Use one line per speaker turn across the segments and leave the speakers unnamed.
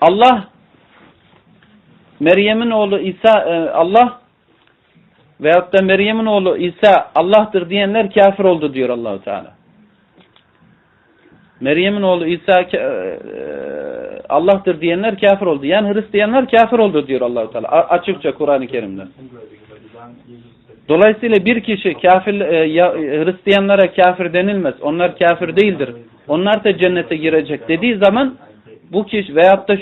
Allah Meryem'in oğlu İsa e, Allah veyahut da Meryem'in oğlu İsa Allah'tır diyenler kafir oldu diyor Allahu Teala. Meryem'in oğlu İsa e, Allah'tır diyenler kafir oldu. Yani Hristiyanlar kafir oldu diyor Allahu Teala. Açıkça Kur'an-ı Kerim'de. Dolayısıyla bir kişi kafir e, ya, Hristiyanlara kafir denilmez. Onlar kafir değildir. Onlar da cennete girecek dediği zaman bu kişi veyahut da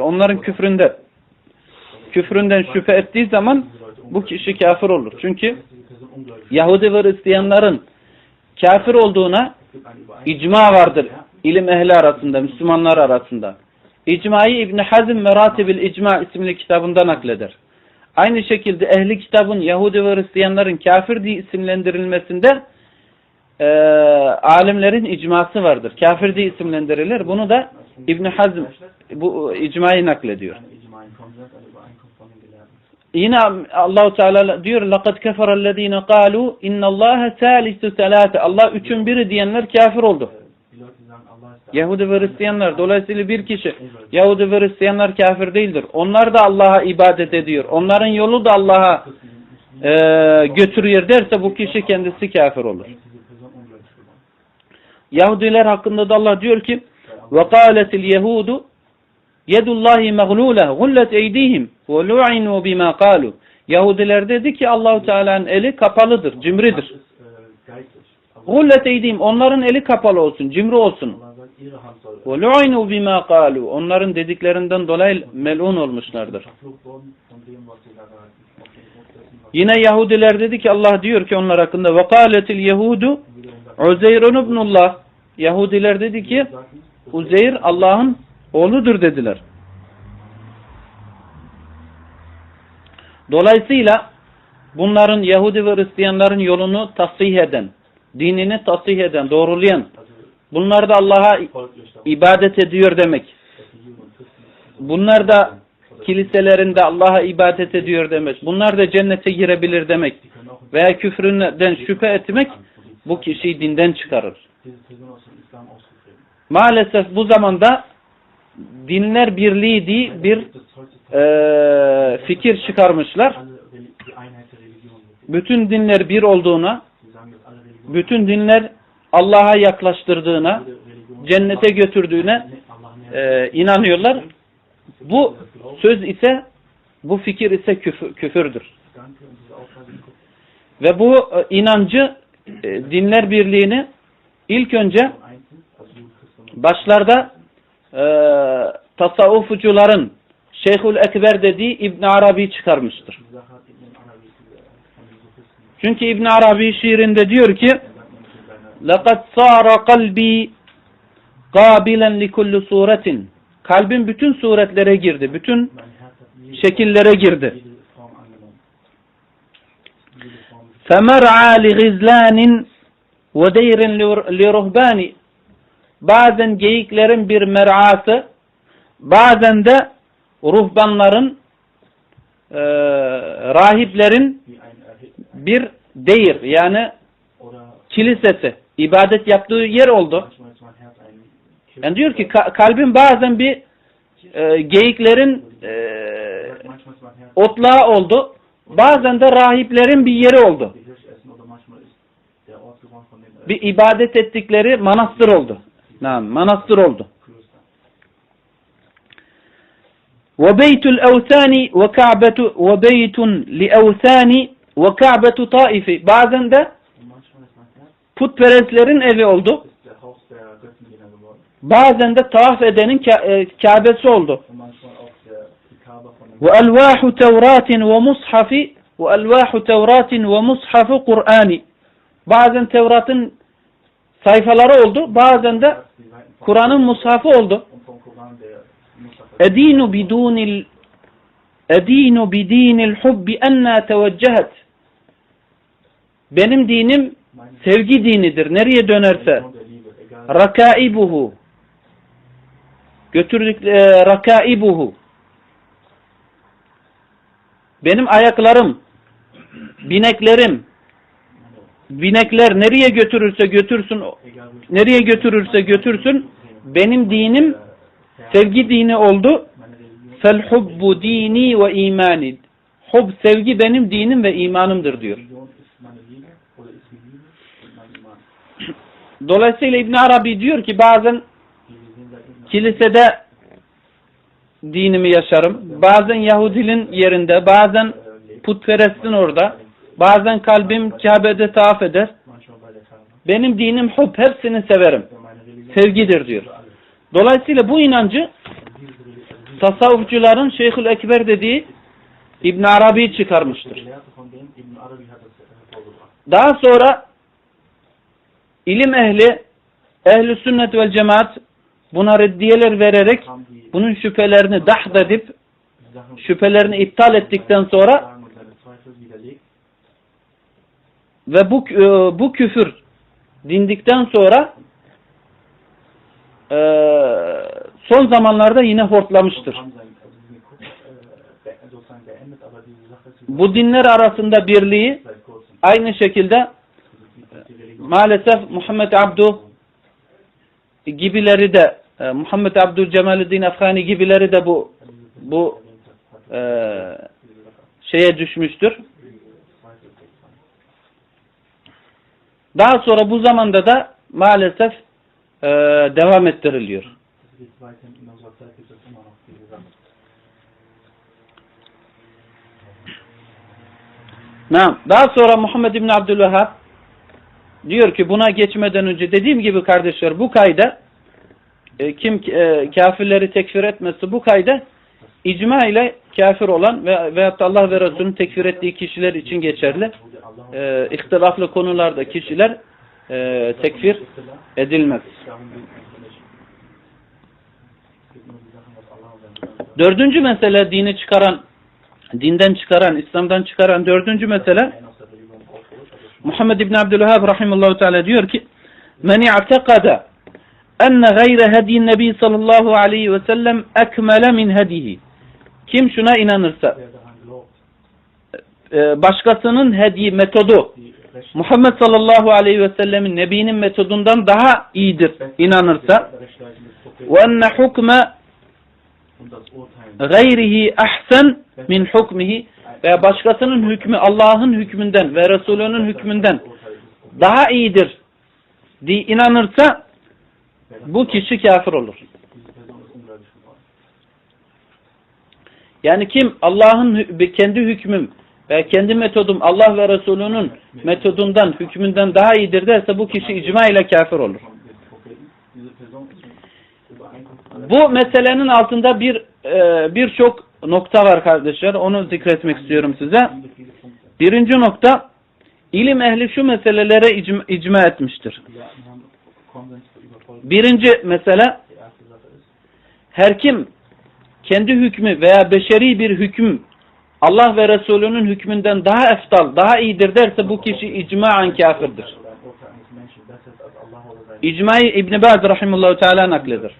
onların küfründe küfründen şüphe ettiği zaman bu kişi kafir olur. Çünkü Yahudi ve Hristiyanların kafir olduğuna icma vardır. ilim ehli arasında, Müslümanlar arasında. İcmayı İbn Hazm Meratibil İcma isimli kitabında nakleder. Aynı şekilde ehli kitabın Yahudi ve Hristiyanların kafir diye isimlendirilmesinde e, alimlerin icması vardır. Kafir diye isimlendirilir. Bunu da İbn Hazm bu icmayı naklediyor. Yine Allahu Teala diyor laqad kefara ellezine qalu innallaha salisu salate. Allah üçün biri diyenler kafir oldu. Yahudi ve Hristiyanlar. Dolayısıyla bir kişi Yahudi ve Hristiyanlar kafir değildir. Onlar da Allah'a ibadet ediyor. Onların yolu da Allah'a e, götürüyor derse bu kişi kendisi kafir olur. Yahudiler hakkında da Allah diyor ki ve kâletil yehudu yedullahi meğlûle gullet eydihim ve lu'inu bima. Yahudiler dedi ki Allahu Teala'nın eli kapalıdır, cimridir. Gullet eydihim onların eli kapalı olsun, cimri olsun. Ve lu'inu bima kâlu. Onların dediklerinden dolayı melun olmuşlardır. Yine Yahudiler dedi ki Allah diyor ki onlar hakkında ve kâletil yehudu Uzeyrun ibnullah Yahudiler dedi ki Uzeyr Allah'ın oğludur dediler. Dolayısıyla bunların Yahudi ve Hristiyanların yolunu tasih eden, dinini tasih eden, doğrulayan, bunlar da Allah'a ibadet ediyor demek. Bunlar da kiliselerinde Allah'a ibadet ediyor demek. Bunlar da cennete girebilir demek. Veya küfründen şüphe etmek bu kişiyi dinden çıkarır. Maalesef bu zamanda dinler birliği diye bir e, fikir çıkarmışlar. Bütün dinler bir olduğuna, bütün dinler Allah'a yaklaştırdığına, cennete götürdüğüne e, inanıyorlar. Bu söz ise, bu fikir ise küfür, küfürdür. Ve bu e, inancı, e, dinler birliğini ilk önce başlarda e, tasavvufucuların Şeyhül Ekber dediği İbn Arabi çıkarmıştır. Çünkü İbn Arabi şiirinde diyor ki لَقَدْ صَارَ قَلْبِي قَابِلًا لِكُلُّ suretin Kalbim bütün suretlere girdi. Bütün şekillere girdi. فَمَرْعَى لِغِزْلَانٍ ve deyrin li ruhbani bazen geyiklerin bir merası bazen de ruhbanların e, rahiplerin bir deyir yani kilisesi ibadet yaptığı yer oldu. Yani diyor ki kalbim bazen bir e, geyiklerin e, otlağı oldu. Bazen de rahiplerin bir yeri oldu bir ibadet ettikleri manastır oldu. Nam, manastır oldu. Ve beytul evsani ve ka'betu ve beytun li evsani ve ka'betu taifi. Bazen de putperestlerin evi oldu. Bazen de tavaf edenin Kabe'si e, oldu. Ve elvahu tevratin ve mushafi ve elvahu tevratin ve mushafu Kur'ani. Bazen Tevrat'ın sayfaları oldu. Bazen de Kur'an'ın mushafı oldu. Edinu bidunil Edinu bidinil hubbi enna teveccehet. Benim dinim sevgi dinidir. Nereye dönerse. Rakaibuhu. Götürdük e, rakaibuhu. Benim ayaklarım, bineklerim, binekler nereye götürürse götürsün, nereye götürürse götürsün, benim dinim sevgi dini oldu. fel hubbu dini ve imani. Hub sevgi benim dinim ve imanımdır diyor. Dolayısıyla İbn Arabi diyor ki bazen kilisede dinimi yaşarım. Bazen Yahudinin yerinde, bazen putperestin orada. Bazen kalbim Kabe'de tavaf eder. Benim dinim hub, hepsini severim. Sevgidir diyor. Dolayısıyla bu inancı tasavvufçuların Şeyhül Ekber dediği İbn Arabi çıkarmıştır. Daha sonra ilim ehli, ehli sünnet vel cemaat buna reddiyeler vererek bunun şüphelerini dahd edip şüphelerini iptal ettikten sonra ve bu e, bu küfür dindikten sonra e, son zamanlarda yine hortlamıştır. Bu dinler arasında birliği aynı şekilde maalesef Muhammed Abdu gibileri de e, Muhammed Abdül Cemaluddin Afgani gibileri de bu bu e, şeye düşmüştür. Daha sonra bu zamanda da maalesef e, devam ettiriliyor. Daha sonra Muhammed İbni Abdülvehhab diyor ki buna geçmeden önce dediğim gibi kardeşler bu kayda e, kim e, kafirleri tekfir etmesi bu kayda icma ile kafir olan ve veyahut da Allah ve Resulünün tekfir ettiği kişiler için geçerli. E, ihtilaflı konularda kişiler e, tekfir edilmez. Dördüncü mesele dini çıkaran, dinden çıkaran, İslam'dan çıkaran dördüncü mesele Muhammed İbn Abdülvehhab rahimahullah teala diyor ki Men i'tekada enne gayre hediyin nebi sallallahu aleyhi ve sellem ekmele min hedihi. Kim şuna inanırsa e, başkasının hediyi metodu Muhammed sallallahu aleyhi ve sellemin nebinin metodundan daha iyidir inanırsa
das Urteilen
gayrihi ahsen min hukmihi veya başkasının hükmü Allah'ın hükmünden ve Resulünün hükmünden daha iyidir diye inanırsa bu kişi kafir olur. Yani kim Allah'ın kendi hükmüm ve kendi metodum Allah ve Resulünün metodundan, hükmünden daha iyidir derse bu kişi icma ile kafir olur. Bu meselenin altında bir e, birçok nokta var kardeşler. Onu zikretmek istiyorum size. Birinci nokta ilim ehli şu meselelere icma, icma etmiştir. Birinci mesele her kim kendi hükmü veya beşeri bir hüküm Allah ve Resulünün hükmünden daha eftal, daha iyidir derse bu kişi icmaen kafirdir. İcmayı İbn Baz rahimehullah teala
diese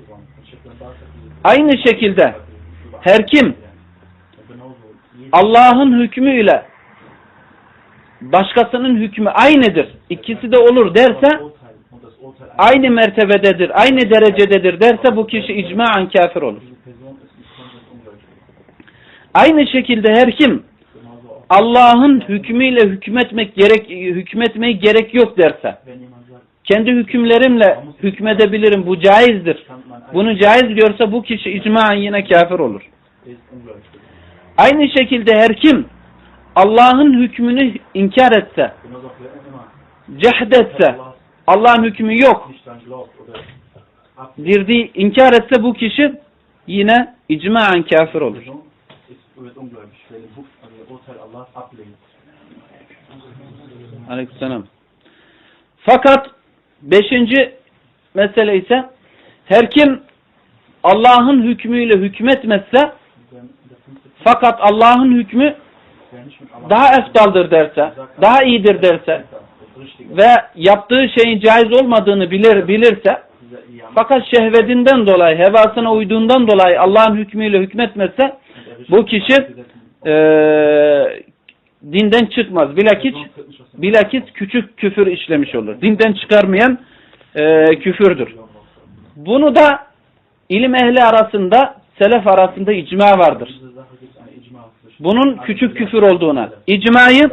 Aynı şekilde her kim Allah'ın hükmüyle başkasının hükmü aynıdır. İkisi de olur derse aynı mertebededir, aynı derecededir derse bu kişi icmaen kafir olur. Aynı şekilde her kim Allah'ın hükmüyle hükmetmek gerek hükmetmeyi gerek yok derse kendi hükümlerimle hükmedebilirim bu caizdir. Bunu caiz görse bu kişi icmaen yine kafir olur. Aynı şekilde her kim Allah'ın hükmünü inkar etse, cehdetse,
Allah
Allah'ın hükmü yok dirdiği inkar etse bu kişi yine icmaen kafir olur.
Wird ungläubig, Huf- also das Urteil Allah ablehnt.
Aleykümselam. Fakat beşinci mesele ise her kim Allah'ın hükmüyle hükmetmezse fakat Allah'ın hükmü daha eftaldır derse, daha iyidir derse ve yaptığı şeyin caiz olmadığını bilir bilirse fakat şehvetinden dolayı, hevasına uyduğundan dolayı Allah'ın hükmüyle hükmetmezse bu kişi eee, dinden çıkmaz. Bilakis, bilakis küçük küfür işlemiş olur. Dinden çıkarmayan eee, küfürdür. Bunu da ilim ehli arasında selef arasında icma vardır. Bunun küçük küfür olduğuna. İcmayı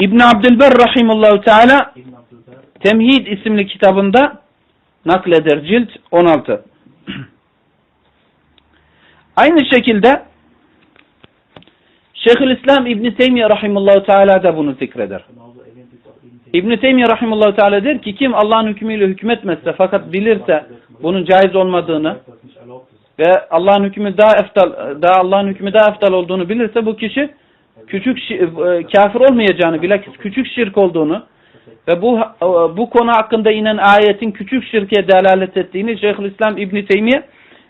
İbn Abdülber rahimullahu teala Temhid isimli kitabında nakleder cilt 16. Aynı şekilde Şeyhülislam İbn Teymiyye rahimullahu teala da bunu zikreder.
Ibn
Teymiyye rahimullahu teala der ki kim Allah'ın hükmüyle hükmetmezse fakat bilirse bunun caiz olmadığını ve Allah'ın hükmü daha eftal daha Allah'ın hükmü daha eftal olduğunu bilirse bu kişi küçük e, kafir olmayacağını bilakis küçük şirk olduğunu ve bu e, bu konu hakkında inen ayetin küçük şirke delalet ettiğini Şeyhülislam İbn Teymiyye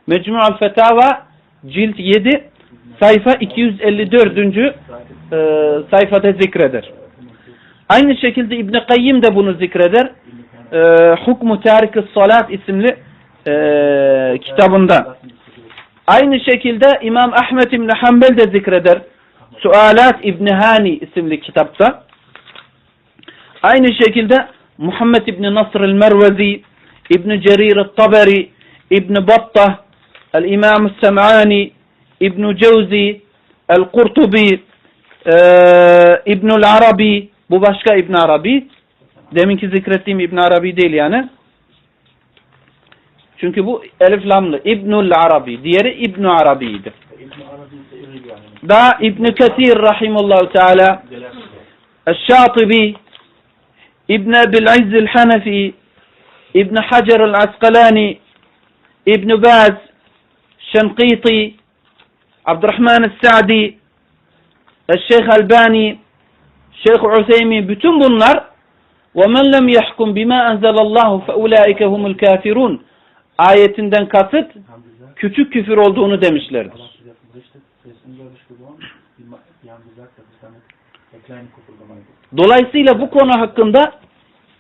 Mecmu'al Fetava cilt 7 sayfa 254. e, sayfada zikreder. Aynı şekilde İbn Kayyim de bunu zikreder. E, Hukmu Tarik-i Salat isimli e, kitabında. Aynı şekilde İmam Ahmet İbni Hanbel de zikreder. Sualat İbni Hani isimli kitapta. Aynı şekilde Muhammed İbni Nasr el-Mervezi, İbni Cerir el-Taberi, İbni Battah, el-İmam el-Sem'ani, ابن Cevzi, El-Kurtubi, e, ibn Arabi, bu başka ibn Arabi. Deminki zikrettiğim ibn Arabi değil yani. Çünkü bu elif lamlı ibn Arabi. Diğeri ibn Arabi'ydi. Daha ibn Kesir rahimullahu teala, El-Şatibi, İbn Ebil İzz el-Hanefi, İbn Hacer el-Askalani, İbn Baz, Şenqiti, عبد الرحمن السعدي الشيخ الباني Şeyh Useymin bütün bunlar وَمَنْ لَمْ يَحْكُمْ بِمَا أَنْزَلَ اللّٰهُ فَاُولَٰئِكَ هُمُ الْكَافِرُونَ ayetinden kasıt
haben gesagt,
küçük küfür olduğunu demişlerdir.
Allah hat jetzt berichtet, er ist ungläubig geworden. Die, ma- die haben gesagt, dass es damit der kleine Kuffer gemeint ist.
Dolayısıyla bu konu hakkında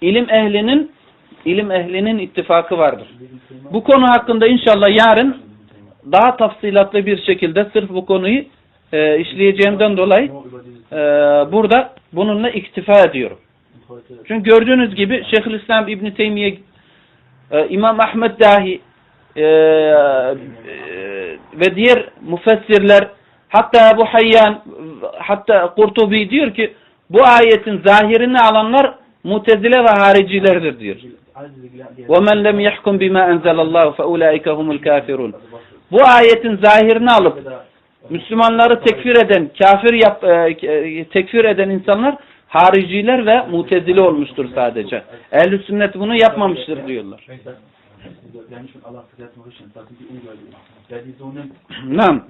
ilim ehlinin ilim ehlinin ittifakı vardır.
In diesem Thema,
Bu konu hakkında inşallah yarın
in diesem Thema.
daha tafsilatlı bir şekilde sırf bu konuyu e, işleyeceğimden dolayı
Nur über dieses
e, burada bununla iktifa ediyorum.
und heute
Çünkü gördüğünüz gibi Şeyhülislam İbn Teymiye, e, İmam Ahmed dahi e, e, ve diğer müfessirler hatta Ebu Hayyan hatta Kurtubi diyor ki bu ayetin zahirini alanlar mutezile ve haricilerdir diyor.
all diese Gelehrten, die
وَمَنْ لَمْ يَحْكُمْ بِمَا أَنْزَلَ اللّٰهُ فَاُولَٰئِكَ هُمُ الْكَافِرُونَ
also was
bu ayetin zahirini alıp Müslümanları tekfir eden, kafir yap, e, e, tekfir eden insanlar hariciler ve mutezile olmuştur sadece. Ehl-i sünnet bunu yapmamıştır diyorlar. Nam.